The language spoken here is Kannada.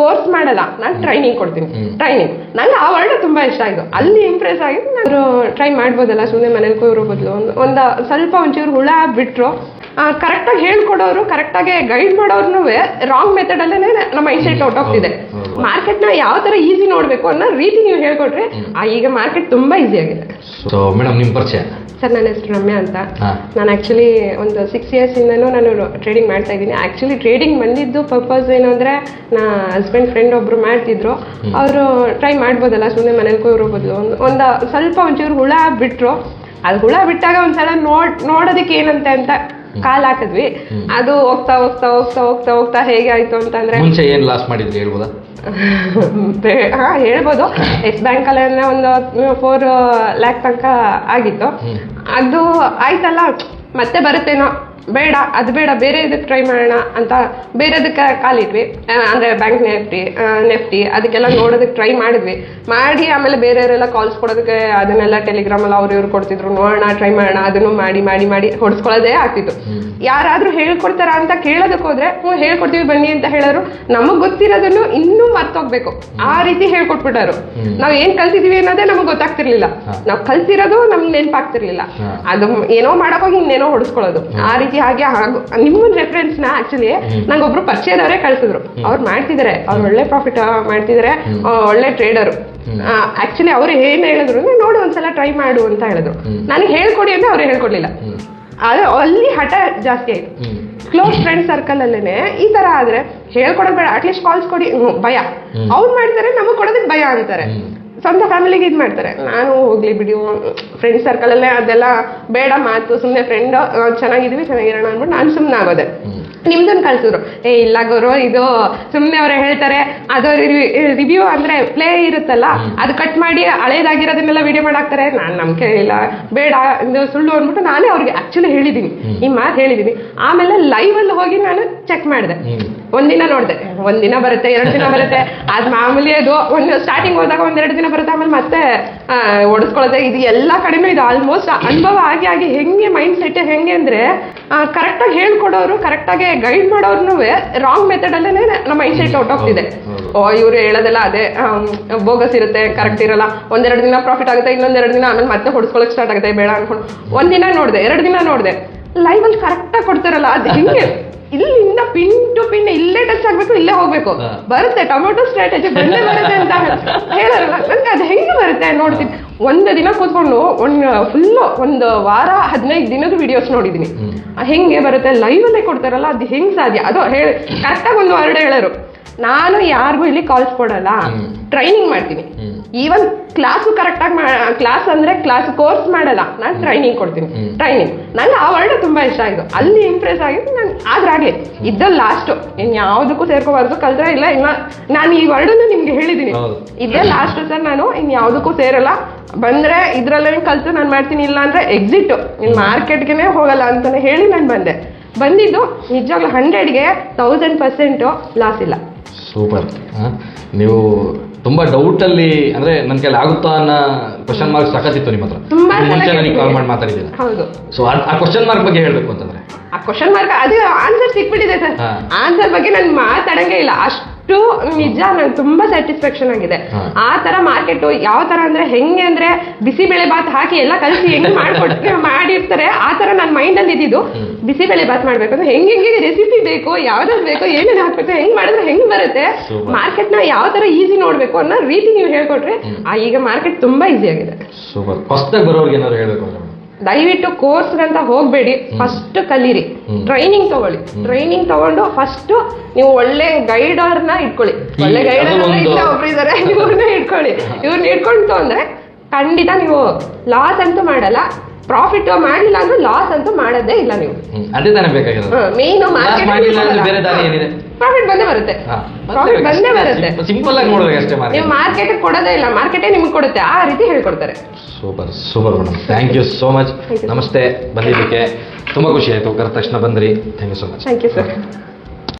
ಕೋರ್ಸ್ ಮಾಡಲ್ಲ. ನಾನು ಟ್ರೈನಿಂಗ್ ಕೊಡ್ತೀನಿ. ಟ್ರೈನಿಂಗ್ ನಂಗೆ ಆ ವರ್ಡ್ ತುಂಬಾ ಇಷ್ಟ ಆಯ್ತು. ಅಲ್ಲಿ ಇಂಪ್ರೆಸ್ ಆಗಿ ನಾನು ಟ್ರೈ ಮಾಡ್ಬೋದಲ್ಲ ಸುಮ್ಮನೆ ಮನೇಲಿ ಕೂರೋ ಬದಲು. ಒಂದು ಒಂದು ಸ್ವಲ್ಪ ಒಂಚೂರು ಹುಳ ಬಿಟ್ರು. ಕರೆಕ್ಟಾಗಿ ಹೇಳ್ಕೊಡೋರು ಕರೆಕ್ಟಾಗಿ ಗೈಡ್ ಮಾಡೋರ್ನು ರಾಂಗ್ ಮೆಥಡ್ ಅಲ್ಲೇ ನಮ್ಮ ಮೈಂಡ್ ಸೆಟ್ ಹೊಟ್ಟೋಗ್ತಿದೆ ಮಾರ್ಕೆಟ್ನ ಹೌದು. ಮಾರ್ಕೆಟ್ನ ಯಾವ ತರ ಈಸಿ ನೋಡ್ಬೇಕು ಅನ್ನೋ ರೀತಿ ನೀವು ಹೇಳ್ಕೊಟ್ರೆ ಈಗ ಮಾರ್ಕೆಟ್ ತುಂಬಾ ಈಸಿ ಆಗಿದೆ. ಸೊ ಮೇಡಮ್ ನಿಮ್ಮ ಪರಿಚಯ? ಸರ್ ನನ್ನ ಹೆಸರು ರಮ್ಯ ಅಂತ. ನಾನು ಆ್ಯಕ್ಚುಲಿ ಒಂದು ಸಿಕ್ಸ್ ಇಯರ್ಸಿಂದನೂ ನಾನು ಟ್ರೇಡಿಂಗ್ ಮಾಡ್ತಾ ಇದ್ದೀನಿ. ಆ್ಯಕ್ಚುಲಿ ಟ್ರೇಡಿಂಗ್ ಬಂದಿದ್ದು ಪರ್ಪಸ್ ಏನು ಅಂದರೆ ನಾ ಹಸ್ಬೆಂಡ್ ಫ್ರೆಂಡ್ ಒಬ್ರು ಮಾಡ್ತಿದ್ರು. ಅವರು ಟ್ರೈ ಮಾಡ್ಬೋದಲ್ಲ ಸುಮ್ಮನೆ ಮನೇಲಿ ಕೂರೋ ಬದಲು ಒಂದು ಒಂದು ಸ್ವಲ್ಪ ಒಂಚೂರು ಹುಳ ಬಿಟ್ರು. ಅದು ಹುಳ ಬಿಟ್ಟಾಗ ಒಂದ್ಸಲ ನೋಡ್ ನೋಡೋದಕ್ಕೆ ಏನಂತೆ ಅಂತ ಕಾಲ್ ಹಾಕಿದ್ವಿ. ಅದು ಹೋಗ್ತಾ ಹೋಗ್ತಾ ಹೋಗ್ತಾ ಹೋಗ್ತಾ ಹೋಗ್ತಾ ಹೇಗೆ ಆಯ್ತು ಅಂತಂದ್ರೆ ಮುಂಚೆ ಏನು ಲಾಸ್ ಮಾಡಿದ್ರಿ ಹೇಳ್ಬೋದಾ? ಹಾ ಹೇಳ್ಬೋದು. ಎಸ್ ಬ್ಯಾಂಕ್ ಅಲ್ಲಿ ಒಂದು ಫೋರ್ ಲ್ಯಾಕ್ ತನಕ ಆಗಿತ್ತು. ಅದು ಆಯ್ತಲ್ಲ ಮತ್ತೆ ಬರುತ್ತೇನೋ. ಬೇಡ ಅದು ಬೇಡ ಬೇರೆ ಇದಕ್ಕೆ ಟ್ರೈ ಮಾಡೋಣ ಅಂತ ಬೇರೆದಕ್ಕೆ ಕಾಲಿಟ್ವಿ. ಅಂದರೆ ಬ್ಯಾಂಕ್ ನೆಫ್ಟಿ ನೆಫ್ಟಿ ಅದಕ್ಕೆಲ್ಲ ನೋಡೋದಕ್ಕೆ ಟ್ರೈ ಮಾಡಿದ್ವಿ. ಮಾಡಿ ಆಮೇಲೆ ಬೇರೆಯವರೆಲ್ಲ ಕಾಲ್ಸ್ ಕೊಡೋದಕ್ಕೆ ಅದನ್ನೆಲ್ಲ ಟೆಲಿಗ್ರಾಮಲ್ಲಿ ಅವ್ರು ಇವ್ರು ಕೊಡ್ತಿದ್ರು. ನೋಡೋಣ ಟ್ರೈ ಮಾಡೋಣ ಅದನ್ನು ಮಾಡಿ ಮಾಡಿ ಮಾಡಿ ಹೊಡ್ಸ್ಕೊಳ್ಳೋದೇ ಆಗ್ತಿತ್ತು. ಯಾರಾದರೂ ಹೇಳ್ಕೊಡ್ತಾರ ಅಂತ ಕೇಳೋದಕ್ಕೆ ಹೋದ್ರೆ ಹ್ಞೂ ಹೇಳ್ಕೊಡ್ತೀವಿ ಬನ್ನಿ ಅಂತ ಹೇಳೋರು ನಮಗೆ ಗೊತ್ತಿರೋದನ್ನು ಇನ್ನೂ ಮರ್ತೋಗ್ಬೇಕು. ಆ ರೀತಿ ಹೇಳ್ಕೊಟ್ಬಿಟ್ಟಾರು ನಾವು ಏನು ಕಲ್ತಿದ್ದೀವಿ ಅನ್ನೋದೇ ನಮಗೆ ಗೊತ್ತಾಗ್ತಿರ್ಲಿಲ್ಲ. ನಾವು ಕಲ್ತಿರೋದು ನಮ್ಗೆ ನೆನಪಾಗ್ತಿರ್ಲಿಲ್ಲ. ಅದು ಏನೋ ಮಾಡಕ್ ಹೋಗಿ ಇನ್ನೇನೋ ಹೊಡಿಸ್ಕೊಳ್ಳೋದು. ಆ ರೀತಿ ಹಾಗೆ ಆಗು ನಿಮ್ಮ ರೆಫರೆನ್ಸ್ನ ಆಕ್ಚುಲಿ ನಂಗೊಬ್ರು ಪರಿಚಯದವರೇ ಕಳ್ಸಿದ್ರು. ಅವ್ರು ಮಾಡ್ತಿದಾರೆ. ಅವ್ರು ಒಳ್ಳೆ ಪ್ರಾಫಿಟ್ ಮಾಡ್ತಿದಾರೆ. ಒಳ್ಳೆ ಟ್ರೇಡರು ಆಕ್ಚುಲಿ ಅವ್ರು ಏನ್ ಹೇಳಿದ್ರು ನೋಡು ಒಂದ್ಸಲ ಟ್ರೈ ಮಾಡು ಅಂತ ಹೇಳಿದ್ರು. ನನಗೆ ಹೇಳ್ಕೊಡಿ ಅಂದ್ರೆ ಅವ್ರು ಹೇಳ್ಕೊಡ್ಲಿಲ್ಲ. ಆದ್ರೆ ಅಲ್ಲಿ ಹಠ ಜಾಸ್ತಿ ಆಯ್ತು. ಕ್ಲೋಸ್ ಫ್ರೆಂಡ್ ಸರ್ಕಲ್ ಅಲ್ಲೇನೆ ಈ ತರ ಆದ್ರೆ ಹೇಳ್ಕೊಡೋದ್ ಬೇಡ ಅಟ್ಲೀಸ್ಟ್ ಕಾಲ್ಸ್ ಕೊಡಿ. ಭಯ. ಅವ್ರು ಮಾಡ್ತಾರೆ ನಮಗ್ ಕೊಡೋದಕ್ಕೆ ಭಯ ಅಂತಾರೆ. ಸ್ವಂತ ಫ್ಯಾಮಿಲಿಗೆ ಇದು ಮಾಡ್ತಾರೆ. ನಾನು ಹೋಗ್ಲಿ ಬಿಡಿ ಫ್ರೆಂಡ್ ಸರ್ಕಲ್ ಅಲ್ಲೇ ಅದೆಲ್ಲ ಬೇಡ ಮಾತು ಸುಮ್ಮನೆ ಫ್ರೆಂಡ್ ಚೆನ್ನಾಗಿದ್ದೀವಿ ಚೆನ್ನಾಗಿರೋಣ ಅಂದ್ಬಿಟ್ಟು ನಾನು ಸುಮ್ಮನೆ ಆಗೋದೆ. ನಿಮ್ದನ್ನ ಕಳ್ಸಿದ್ರು ಏ ಇಲ್ಲ ಗುರು ಇದು ಸುಮ್ಮನೆ ಅವ್ರು ಹೇಳ್ತಾರೆ. ಅದು ರಿವ್ಯೂ ಅಂದ್ರೆ ಪ್ಲೇ ಇರುತ್ತಲ್ಲ ಅದು ಕಟ್ ಮಾಡಿ ಹಳೇದಾಗಿರೋದನ್ನೆಲ್ಲ ವಿಡಿಯೋ ಮಾಡಾಕ್ತಾರೆ. ನಾನು ನಂಬಿಕೆ ಇಲ್ಲ. ಬೇಡ ಇದು ಸುಳ್ಳು ಅಂದ್ಬಿಟ್ಟು ನಾನೇ ಅವ್ರಿಗೆ ಆಕ್ಚುಲಿ ಹೇಳಿದೀನಿ. ಈ ಮಾತು ಹೇಳಿದೀನಿ. ಆಮೇಲೆ ಲೈವ್ ಅಲ್ಲಿ ಹೋಗಿ ನಾನು ಚೆಕ್ ಮಾಡಿದೆ. ಒಂದಿನ ನೋಡಿದೆ. ಒಂದಿನ ಬರುತ್ತೆ ಎರಡು ದಿನ ಬರುತ್ತೆ. ಅದು ಮಾಮೂಲಿ ಅದು ಒಂದು ಸ್ಟಾರ್ಟಿಂಗ್ ಹೋದಾಗ ಒಂದೆರಡು ದಿನ ಬರುತ್ತೆ. ಆಮೇಲೆ ಮತ್ತೆ ಆ, ಓಡಿಸ್ಕೊಳ್ಳೋದೆ. ಇದು ಎಲ್ಲ ಕಡೆನೂ ಇದು. ಆಲ್ಮೋಸ್ಟ್ ಅನುಭವ ಆಗಿ ಆಗಿ ಹೆಂಗೆ ಮೈಂಡ್ ಸೆಟ್ ಹೆಂಗೆ ಅಂದ್ರೆ ಕರೆಕ್ಟಾಗಿ ಹೇಳ್ಕೊಡೋರು ಕರೆಕ್ಟಾಗಿ ಗೈಡ್ ಮಾಡೋರ್ನು ರಾಂಗ್ ಮೆಥಡ್ ಅಲ್ಲೇ ನಮ್ಮ ಮೈಂಡ್ ಔಟ್ ಆಗ್ತಿದೆ ಓ ಇವ್ರು ಹೇಳೋದೆಲ್ಲ ಅದೇ ಬೋಗಸ್ ಇರುತ್ತೆ ಕರೆಕ್ಟ್ ಇರಲ್ಲ. ಒಂದೆರಡು ದಿನ ಪ್ರಾಫಿಟ್ ಆಗುತ್ತೆ ಇನ್ನೊಂದೆರಡು ದಿನ ಆಮೇಲೆ ಮತ್ತೆ ಹೊಡ್ಸ್ಕೊಳಕ್ ಸ್ಟಾರ್ಟ್ ಆಗುತ್ತೆ ಬೇಡ ಅನ್ಕೊಂಡು. ಒಂದಿನ ನೋಡಿದೆ ಎರಡು ದಿನ ನೋಡಿದೆ. ಲೈವ್ ಅಲ್ಲಿ ಕರೆಕ್ಟಾಗಿ ಕೊಡ್ತಾರಲ್ಲ ಅದು ಹೆಂಗೆ ಇಲ್ಲಿಂದ ಪಿನ್ ಟು ಪಿನ್ ಇಲ್ಲೇ ಟಚ್ ಆಗ್ಬೇಕು ಇಲ್ಲೇ ಹೋಗ್ಬೇಕು. ಬರುತ್ತೆ ಟೊಮೆಟೊ ಸ್ಟ್ರಾಟಜಿ ಬಂದೇ ಬರುತ್ತೆ ಅಂತ ಹೇಳಲ್ಲ ಅದು ಹೆಂಗೆ ಬರುತ್ತೆ ನೋಡ್ತೀನಿ. ಒಂದು ದಿನ ಕೂತ್ಕೊಂಡು ಒಂದು ಫುಲ್ಲು ಒಂದು ವಾರ ಹದಿನೈದು ದಿನದ ವಿಡಿಯೋಸ್ ನೋಡಿದ್ದೀನಿ ಹೆಂಗೆ ಬರುತ್ತೆ? ಲೈವ್ ಅಲ್ಲೇ ಕೊಡ್ತಾರಲ್ಲ ಅದು ಹೆಂಗೆ ಸಾಧ್ಯ? ಅದು ಹೇಳಿ ಕರೆಕ್ಟಾಗಿ ಒಂದು ವರ್ಡ್ ಹೇಳೋರು. ನಾನು ಯಾರಿಗೂ ಇಲ್ಲಿ ಕಾಲ್ಸ್ ಕೊಡಲ್ಲ. ಟ್ರೈನಿಂಗ್ ಮಾಡ್ತೀನಿ. ಈವನ್ ಕ್ಲಾಸು ಕರೆಕ್ಟಾಗಿ ಕ್ಲಾಸ್ ಅಂದ್ರೆ ಕ್ಲಾಸ್ ಕೋರ್ಸ್ ಮಾಡಲ್ಲ. ನಾನು ಟ್ರೈನಿಂಗ್ ಕೊಡ್ತೀನಿ. ಟ್ರೈನಿಂಗ್ ನಂಗೆ ಆ ವರ್ಡ್ ತುಂಬಾ ಇಷ್ಟ ಆಯ್ತು. ಅಲ್ಲಿ ಇಂಪ್ರೆಸ್ ಆಗಿದ್ದು ನಾನು ಆದ್ರಾಗ್ಲಿ ಇದ್ದ ಲಾಸ್ಟ್ ಇನ್ ಯಾವ್ದಕ್ಕೂ ಸೇರ್ಕೋಬಾರ್ದು ಕಲ್ತ್ರ ಇಲ್ಲ. ಇನ್ನ ನಾನು ಈ ವರ್ಡನ್ನು ನಿಮ್ಗೆ ಹೇಳಿದ್ದೀನಿ ಇದ್ದ ಇದೇ ಲಾಸ್ಟ್ ಸರ್ ನಾನು ಇನ್ ಯಾವ್ದಕ್ಕೂ ಸೇರಲ್ಲ. ಬಂದ್ರೆ ಇದ್ರಲ್ಲೇ ಕಲ್ತು ನಾನು ಮಾಡ್ತೀನಿ ಇಲ್ಲ ಅಂದ್ರೆ ಎಕ್ಸಿಟ್ ಇನ್ ಮಾರ್ಕೆಟ್ಗೆನೆ ಹೋಗಲ್ಲ ಅಂತಾನೆ ಹೇಳಿ ನಾನು ಬಂದೆ. ಬಂದಿದ್ದು ನಿಜವಾಗ್ಲೂ ಹಂಡ್ರೆಡ್ಗೆ ತೌಸಂಡ್ ಪರ್ಸೆಂಟ್ ಲಾಸ್ ಇಲ್ಲ. ಸೂಪರ್. ನೀವು ತುಂಬಾ ಡೌಟ್ ಅಲ್ಲಿ ಅಂದ್ರೆ ನನ್ ಕೈಲಿ ಆಗುತ್ತಾ ಅನ್ನೋ ಕ್ವಶನ್ ಮಾರ್ಕ್ ಸಾಕತ್ತಿತ್ತು ನಿಮ್ಮ ಹತ್ರ ತುಂಬಾ ಮುಂಚೆ ಸಲ ನನಗೆ ಕಾಲ್ ಮಾಡಿ ಮಾತಾಡಿದ್ದೀರಾ ಹೌದು. ಸೊ ಆ ಕ್ವಶನ್ ಮಾರ್ಕ್ ಬಗ್ಗೆ ಹೇಳ್ಬೇಕು ಅಂತಂದ್ರೆ. ಆ ಕ್ವಶನ್ ಮಾರ್ಕ್ ಅದು ಆನ್ಸರ್ ಸಿಕ್ಬಿಟ್ಟಿದೆ ಸರ್. ಹಾ. ಆನ್ಸರ್ ಬಗ್ಗೆ ನಾನು ಮಾತಾಡಂಗೆ ಇಲ್ಲ. ಅಷ್ಟು ನಿಜ ನಂಗೆ ತುಂಬಾ ಸ್ಯಾಟಿಸ್ಫ್ಯಾಕ್ಷನ್ ಆಗಿದೆ. ಆ ತರ ಮಾರ್ಕೆಟ್ ಯಾವ ತರ ಅಂದ್ರೆ ಹೆಂಗೆ ಅಂದ್ರೆ ಬಿಸಿಬೇಳೆ ಬಾತ್ ಹಾಕಿ ಎಲ್ಲ ಕಲಸಿ ಹೆಂಗ್ ಮಾಡ್ಕೊಡ್ತೀವಿ ಮಾಡಿರ್ತಾರೆ ಆ ತರ ನನ್ನ ಮೈಂಡ್ ಅಲ್ಲಿ ಇದ್ದಿದ್ದು. ಬಿಸಿಬೇಳೆ ಬಾತ್ ಮಾಡ್ಬೇಕು ಅಂದ್ರೆ ಹೆಂಗ್ ಹೆಂಗೆ ರೆಸಿಪಿ ಬೇಕು ಯಾವ್ದಾದ್ರು ಬೇಕು ಏನೇನು ಹಾಕ್ಬೇಕು ಹೆಂಗ್ ಮಾಡಿದ್ರೆ ಹೆಂಗ್ ಬರುತ್ತೆ ಮಾರ್ಕೆಟ್ನ ಯಾವ ತರ ಈಸಿ ನೋಡ್ಬೇಕು ಅನ್ನೋ ರೀತಿ ನೀವು ಹೇಳ್ಕೊಟ್ರೆ ಆ ಈಗ ಮಾರ್ಕೆಟ್ ತುಂಬಾ ಈಸಿ ಆಗಿದೆ. ಸೂಪರ್. ಫಸ್ಟ್ ಬರೋರ್ಗೆ ಏನಾದ್ರು ಹೇಳ್ಬೇಕು ದಯವಿಟ್ಟು ಕೋರ್ಸ್ ಅಂತ ಹೋಗ್ಬೇಡಿ. ಫಸ್ಟ್ ಕಲೀರಿ. ಟ್ರೈನಿಂಗ್ ತಗೊಳ್ಳಿ. ಟ್ರೈನಿಂಗ್ ತಗೊಂಡು ಫಸ್ಟ್ ನೀವು ಒಳ್ಳೆ ಗೈಡರ್ನ ಇಟ್ಕೊಳ್ಳಿ. ಒಳ್ಳೆ ಗೈಡರ್ ಒಬ್ರು ಇದಾರೆ ಇವ್ರನ್ನ ಇಟ್ಕೊಳ್ಳಿ. ಇವ್ರನ್ನ ಇಟ್ಕೊಂಡು ಅಂದ್ರೆ ಖಂಡಿತ ನೀವು ಲಾಸ್ ಅಂತೂ ಮಾಡಲ್ಲ. ಪ್ರಾಫಿಟ್ ಮಾಡಲಿಲ್ಲ ಅಂದ್ರೆ ಲಾಸ್ ಅಂತೂ ಮಾಡೋದೇ ಇಲ್ಲ ನೀವು. ಅದೇ ತಾನೇ ಬೇಕಾಗಿರೋದು. ಮೇನ್ ಮಾಡಿಲ್ಲ ಮಾಡ್ಲಿಲ್ಲ ಅಂದ್ರೆ ಬೇರೆ ದಾರಿ ಏನಿದೆ? ಪ್ರಾಫಿಟ್ ಬಂದೇ ಬರುತ್ತೆ. ಪ್ರಾಫಿಟ್ ಬಂದೇ ಬರುತ್ತೆ. ಸಿಂಪಲ್ ಆಗಿ ನೋಡ್ಬೇಕು ಅಷ್ಟೇ ನೀವು ಮಾರ್ಕೆಟ್ ಮಾರ್ಕೆಟ್ ಕೊಡೋದೇ ಇಲ್ಲ. ಮಾರ್ಕೆಟೇ ನಿಮ್ಗೆ ಕೊಡುತ್ತೆ. ಆ ರೀತಿ ಹೇಳ್ಕೊಡ್ತಾರೆ. Super super madam thank you so much ನಮಸ್ತೆ. ಬಂದಿದ್ದಕ್ಕೆ ತುಂಬಾ ಖುಷಿ ಆಯ್ತು. ಕರೆದ ತಕ್ಷಣ ಬಂದ್ರಿ. Thank you so much thank you sir